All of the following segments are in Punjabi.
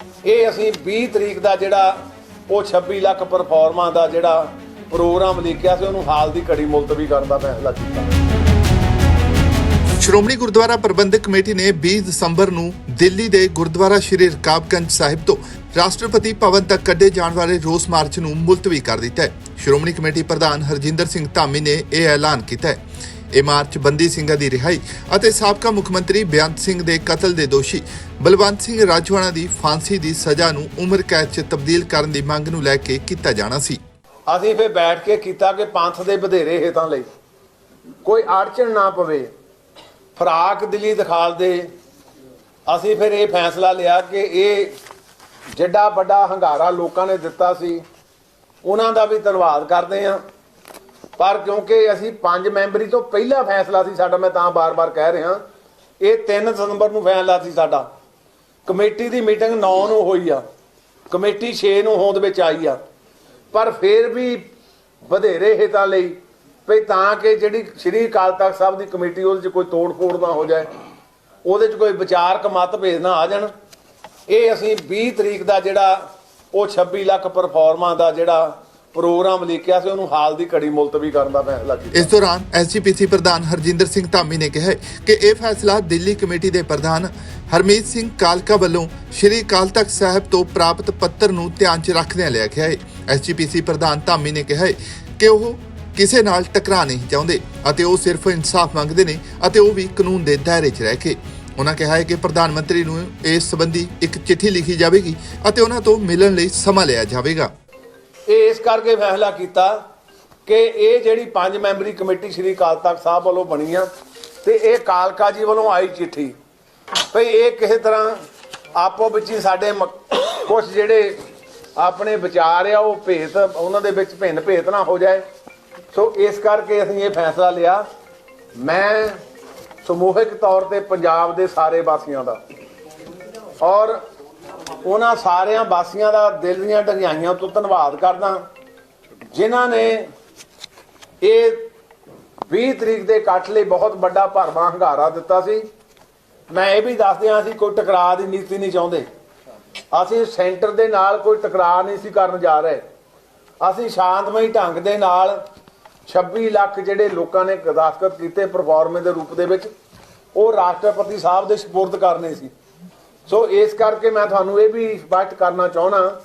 ਇਹ ਅਸੀਂ 20 ਤਰੀਕ ਦਾ ਜਿਹੜਾ ਉਹ 26 ਲੱਖ ਪਰਫਾਰਮਾਂ ਦਾ ਜਿਹੜਾ ਪ੍ਰੋਗਰਾਮ ਲਿਖਿਆ ਸੀ, ਉਹਨੂੰ ਹਾਲ ਦੀ ਘੜੀ ਮੁਲਤਵੀ ਕਰਨ ਦਾ ਫੈਸਲਾ ਕੀਤਾ। ਸ਼੍ਰੋਮਣੀ ਗੁਰਦੁਆਰਾ ਪ੍ਰਬੰਧਕ ਕਮੇਟੀ ਨੇ 20 ਦਸੰਬਰ ਨੂੰ ਦਿੱਲੀ ਦੇ ਗੁਰਦੁਆਰਾ ਸ਼੍ਰੀ ਰਕਾਬਗੰਜ ਸਾਹਿਬ ਤੋਂ ਰਾਸ਼ਟਰਪਤੀ ਭਵਨ ਤੱਕ ਕੱਢੇ ਜਾਣ ਵਾਲੇ ਰੋਸ ਮਾਰਚ ਨੂੰ ਮੁਲਤਵੀ ਕਰ ਦਿੱਤਾ ਹੈ। ਸ਼੍ਰੋਮਣੀ ਕਮੇਟੀ ਪ੍ਰਧਾਨ ਹਰਜਿੰਦਰ ਸਿੰਘ ਧਾਮੀ ਨੇ ਇਹ ਐਲਾਨ ਕੀਤਾ ਹੈ। ਇਹ ਮਾਰਚ ਬੰਦੀ ਸਿੰਘਾਂ ਦੀ ਰਿਹਾਈ ਅਤੇ ਸਾਬਕਾ ਮੁੱਖ ਮੰਤਰੀ ਬੇਅੰਤ ਸਿੰਘ ਦੇ ਕਤਲ ਦੇ ਦੋਸ਼ੀ ਬਲਵੰਤ ਸਿੰਘ ਰਾਜਵਾਨਾ ਦੀ ਫਾਂਸੀ ਦੀ ਸਜ਼ਾ ਨੂੰ ਉਮਰ ਕੈਦ 'ਚ ਤਬਦੀਲ ਕਰਨ ਦੀ ਮੰਗ ਨੂੰ ਲੈ ਕੇ ਕੀਤਾ ਜਾਣਾ ਸੀ। ਅਸੀਂ ਫਿਰ ਬੈਠ ਕੇ ਕੀਤਾ ਕਿ ਪੰਥ ਦੇ ਵਧੇਰੇ ਹਿੱਤਾਂ ਲਈ ਕੋਈ ਅੜਚਣ ਨਾ ਪਵੇ। ਫਰਾਕ ਦਿਲੀ ਦਿਖਾਲ ਦੇ। ਅਸੀਂ ਫਿਰ ਇਹ ਫੈਸਲਾ ਲਿਆ ਕਿ ਇਹ ਜਿੱਡਾ ਵੱਡਾ ਹੰਗਾਰਾ ਲੋਕਾਂ ਨੇ ਦਿੱਤਾ ਸੀ। ਉਹਨਾਂ ਦਾ ਵੀ ਧੰਨਵਾਦ ਕਰਦੇ ਹਾਂ। ਪਰ ਕਿਉਂਕਿ ਅਸੀਂ ਪੰਜ ਮੈਂਬਰੀ ਤੋਂ ਪਹਿਲਾ ਫੈਸਲਾ ਸੀ ਸਾਡਾ, ਮੈਂ ਤਾਂ ਬਾਰ-ਬਾਰ ਕਹਿ ਰਿਹਾ। ਇਹ 3 ਦਸੰਬਰ ਨੂੰ ਫੈਸਲਾ ਸੀ ਸਾਡਾ। ਕਮੇਟੀ ਦੀ ਮੀਟਿੰਗ 9 ਨੂੰ ਹੋਈ ਆ। ਕਮੇਟੀ 6 ਨੂੰ ਹੋਂਦ ਵਿੱਚ ਆਈ ਆ। ਪਰ ਫਿਰ ਵੀ ਵਧੇਰੇ ਹਿੱਤਾਂ ਲਈ ਵੀ ਤਾਂ ਕਿ ਜਿਹੜੀ ਸ੍ਰੀ ਅਕਾਲ ਤਖਤ ਸਾਹਿਬ ਦੀ ਕਮੇਟੀ, ਉਹਦੇ 'ਚ ਕੋਈ ਤੋੜ ਫੋੜ ਨਾ ਹੋ ਜਾਏ, ਉਹਦੇ 'ਚ ਕੋਈ ਵਿਚਾਰਕ ਮਤ ਭੇਦ ਨਾ ਆ ਜਾਣ। ਇਹ ਅਸੀਂ 20 ਤਰੀਕ ਦਾ ਜਿਹੜਾ ਉਹ 26 ਲੱਖ ਪਰਫਾਰਮਾਂ ਦਾ ਜਿਹੜਾ ਪ੍ਰੋਗਰਾਮ ਲਿਖਿਆ ਸੀ, ਉਹਨੂੰ ਹਾਲ ਦੀ ਘੜੀ ਮੁਲਤਵੀ ਕਰਨ ਦਾ ਫੈਸਲਾ ਕੀਤਾ ਇਸ ਦੌਰਾਨ ਐਸਜੀਪੀਸੀ ਪ੍ਰਧਾਨ ਹਰਜਿੰਦਰ ਸਿੰਘ ਧਾਮੀ ਨੇ ਕਿਹਾ ਕਿ ਇਹ ਫੈਸਲਾ ਦਿੱਲੀ ਕਮੇਟੀ ਦੇ ਪ੍ਰਧਾਨ ਹਰਮੀਤ ਸਿੰਘ ਕਾਲਕਾ ਵੱਲੋਂ ਸ਼੍ਰੀ ਅਕਾਲ ਤਖਤ ਸਾਹਿਬ ਤੋਂ ਪ੍ਰਾਪਤ ਪੱਤਰ ਨੂੰ ਧਿਆਨ 'ਚ ਰੱਖਦਿਆਂ ਲਿਆ ਗਿਆ ਹੈ। ਐਸਜੀਪੀਸੀ ਪ੍ਰਧਾਨ ਧਾਮੀ ਨੇ ਕਿਹਾ ਹੈ ਕਿ ਉਹ ਕਿਸੇ ਨਾਲ ਟਕਰਾ ਨਹੀਂ ਚਾਹੁੰਦੇ ਅਤੇ ਉਹ ਸਿਰਫ ਇਨਸਾਫ ਮੰਗਦੇ ਨੇ ਅਤੇ ਉਹ ਵੀ ਕਾਨੂੰਨ ਦੇ ਦਾਇਰੇ 'ਚ ਰਹਿ ਕੇ ਉਹਨਾਂ ਕਿਹਾ ਹੈ ਕਿ ਪ੍ਰਧਾਨ ਮੰਤਰੀ ਨੂੰ ਇਸ ਸੰਬੰਧੀ ਇੱਕ ਚਿੱਠੀ ਲਿਖੀ ਜਾਵੇਗੀ ਅਤੇ ਉਹਨਾਂ ਤੋਂ ਮਿਲਣ ਲਈ ਸਮਾਂ ਲਿਆ ਜਾਵੇਗਾ। ਇਹ ਇਸ ਕਰਕੇ ਫੈਸਲਾ ਕੀਤਾ ਕਿ ਇਹ ਜਿਹੜੀ ਪੰਜ ਮੈਂਬਰੀ ਕਮੇਟੀ ਸ੍ਰੀ ਅਕਾਲ ਤਖਤ ਸਾਹਿਬ ਵੱਲੋਂ ਬਣੀ ਆ ਤੇ ਇਹ ਕਾਲਕਾ ਜੀ ਵੱਲੋਂ ਆਈ ਚਿੱਠੀ। ਭਈ ਇਹ ਕਿਸੇ ਤਰ੍ਹਾਂ ਆਪੋ ਵਿੱਚ ਹੀ ਸਾਡੇ ਕੁਝ ਜਿਹੜੇ ਆਪਣੇ ਵਿਚਾਰ ਆ, ਉਹ ਭੇਤ, ਉਹਨਾਂ ਦੇ ਵਿੱਚ ਭਿੰਨ ਭੇਤ ਨਾ ਹੋ ਜਾਏ। ਸੋ ਇਸ ਕਰਕੇ ਅਸੀਂ ਇਹ ਫੈਸਲਾ ਲਿਆ। ਮੈਂ ਸਮੂਹਿਕ ਤੌਰ ਤੇ ਪੰਜਾਬ ਦੇ ਸਾਰੇ ਵਾਸੀਆਂ ਦਾ। ਔਰ ਉਹਨਾਂ ਸਾਰਿਆਂ ਵਾਸੀਆਂ ਦਾ ਦਿਲ ਦੀਆਂ ਡੰਗਾਈਆਂ ਤੋਂ ਧੰਨਵਾਦ ਕਰਦਾ ਜਿਨ੍ਹਾਂ ਨੇ ਇਹ 20 ਤਰੀਕ ਦੇ ਇਕੱਠ ਲਈ ਬਹੁਤ ਵੱਡਾ ਭਰਵਾਂ ਹੰਗਾਰਾ ਦਿੱਤਾ ਸੀ। ਮੈਂ ਇਹ ਵੀ ਦੱਸਦਿਆਂ ਅਸੀਂ ਕੋਈ ਟਕਰਾਅ ਦੀ ਨੀਤੀ ਨਹੀਂ ਚਾਹੁੰਦੇ। ਅਸੀਂ ਸੈਂਟਰ ਦੇ ਨਾਲ ਕੋਈ ਟਕਰਾਅ ਨਹੀਂ ਸੀ ਕਰਨ ਜਾ ਰਹੇ। ਅਸੀਂ ਸ਼ਾਂਤਮਈ ਢੰਗ ਦੇ ਨਾਲ 26 ਲੱਖ ਜਿਹੜੇ ਲੋਕਾਂ ਨੇ ਦਸਤਖਤ ਕੀਤੇ ਪਰਫਾਰਮੇ ਦੇ ਰੂਪ ਦੇ ਵਿੱਚ, ਉਹ ਰਾਸ਼ਟਰਪਤੀ ਸਾਹਿਬ ਦੇ ਸਪੁਰਦ ਕਰਨੇ ਸੀ। ਸੋ ਇਸ ਕਰਕੇ ਮੈਂ ਤੁਹਾਨੂੰ ਇਹ ਵੀ ਸਪਸ਼ਟ ਕਰਨਾ ਚਾਹਣਾ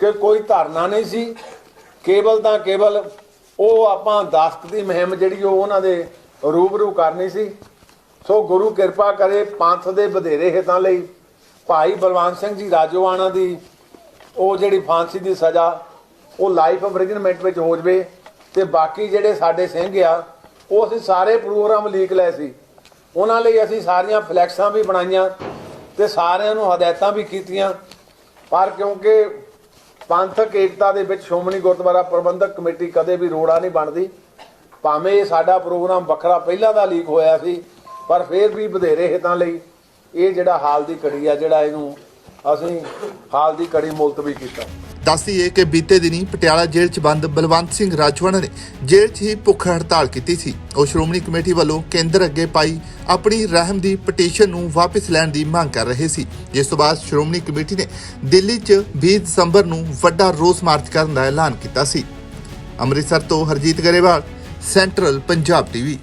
ਕਿ ਕੋਈ ਧਰਨਾ ਨਹੀਂ ਸੀ। ਕੇਵਲ ਤਾਂ ਕੇਵਲ ਉਹ ਆਪਾਂ ਦਸਤਕ ਦੀ ਮੁਹਿੰਮ ਜਿਹੜੀ ਉਹ ਉਹਨਾਂ ਦੇ ਰੂਬਰੂ ਕਰਨੀ ਸੀ। ਸੋ ਗੁਰੂ ਕਿਰਪਾ ਕਰੇ ਪੰਥ ਦੇ ਵਧੇਰੇ ਹਿੱਤਾਂ ਲਈ। ਭਾਈ ਬਲਵੰਤ ਸਿੰਘ ਜੀ ਰਾਜੋਆਣਾ ਦੀ ਉਹ ਜਿਹੜੀ ਫਾਂਸੀ ਦੀ ਸਜ਼ਾ, ਉਹ ਲਾਈਫ ਇੰਪ੍ਰਿਜ਼ਨਮੈਂਟ ਵਿੱਚ ਹੋ ਜਵੇ। ਤੇ ਬਾਕੀ ਜਿਹੜੇ ਸਾਡੇ ਸਿੰਘ ਆ, ਉਹ ਅਸੀਂ ਸਾਰੇ ਪ੍ਰੋਗਰਾਮ ਲੀਕ ਲਏ ਸੀ। ਉਹਨਾਂ ਲਈ ਅਸੀਂ ਸਾਰੀਆਂ ਫਲੈਕਸਾਂ ਵੀ ਬਣਾਈਆਂ ਤੇ ਸਾਰਿਆਂ ਨੂੰ ਹਦਾਇਤਾਂ ਵੀ ਕੀਤੀਆਂ। ਪਰ ਕਿਉਂਕਿ ਪੰਥਕ ਏਕਤਾ ਦੇ ਵਿੱਚ ਸ਼੍ਰੋਮਣੀ ਗੁਰਦੁਆਰਾ ਪ੍ਰਬੰਧਕ ਕਮੇਟੀ ਕਦੇ ਵੀ ਰੋੜਾ ਨਹੀਂ ਬਣਦੀ, ਭਾਵੇਂ ਇਹ ਸਾਡਾ ਪ੍ਰੋਗਰਾਮ ਵੱਖਰਾ ਪਹਿਲਾਂ ਦਾ ਲੀਕ ਹੋਇਆ ਸੀ, ਪਰ ਫਿਰ ਵੀ ਵਧੇਰੇ ਹਿੱਤਾਂ ਲਈ ਇਹ ਜਿਹੜਾ ਹਾਲ ਦੀ ਘੜੀ ਆ, ਜਿਹੜਾ ਇਹਨੂੰ ਅਸੀਂ ਹਾਲ ਦੀ ਘੜੀ ਮੁਲਤਵੀ ਕੀਤਾ। ਦੱਸਦੀਏ ਕਿ ਬੀਤੇ ਦਿਨੀ ਪਟਿਆਲਾ ਜੇਲ੍ਹ 'ਚ ਬੰਦ ਬਲਵੰਤ ਸਿੰਘ ਰਾਜਵਾਨਾ ਨੇ ਜੇਲ੍ਹ 'ਚ ਹੀ ਭੁੱਖ ਹੜਤਾਲ ਕੀਤੀ ਸੀ। ਉਹ ਸ਼੍ਰੋਮਣੀ ਕਮੇਟੀ ਵੱਲੋਂ ਕੇਂਦਰ ਅੱਗੇ ਪਾਈ ਆਪਣੀ ਰਹਿਮ ਦੀ ਪਟੀਸ਼ਨ ਨੂੰ ਵਾਪਸ ਲੈਣ ਦੀ ਮੰਗ ਕਰ ਰਹੇ ਸੀ। ਜਿਸ ਤੋਂ ਬਾਅਦ ਸ਼੍ਰੋਮਣੀ ਕਮੇਟੀ ਨੇ ਦਿੱਲੀ 'ਚ 20 ਦਸੰਬਰ ਨੂੰ ਵੱਡਾ ਰੋਸ ਮਾਰਚ ਕਰਨ ਦਾ ਐਲਾਨ ਕੀਤਾ ਸੀ। ਅੰਮ੍ਰਿਤਸਰ ਤੋਂ ਹਰਜੀਤ ਗਰੇਵਾਲ, ਸੈਂਟਰਲ ਪੰਜਾਬ ਟੀਵੀ।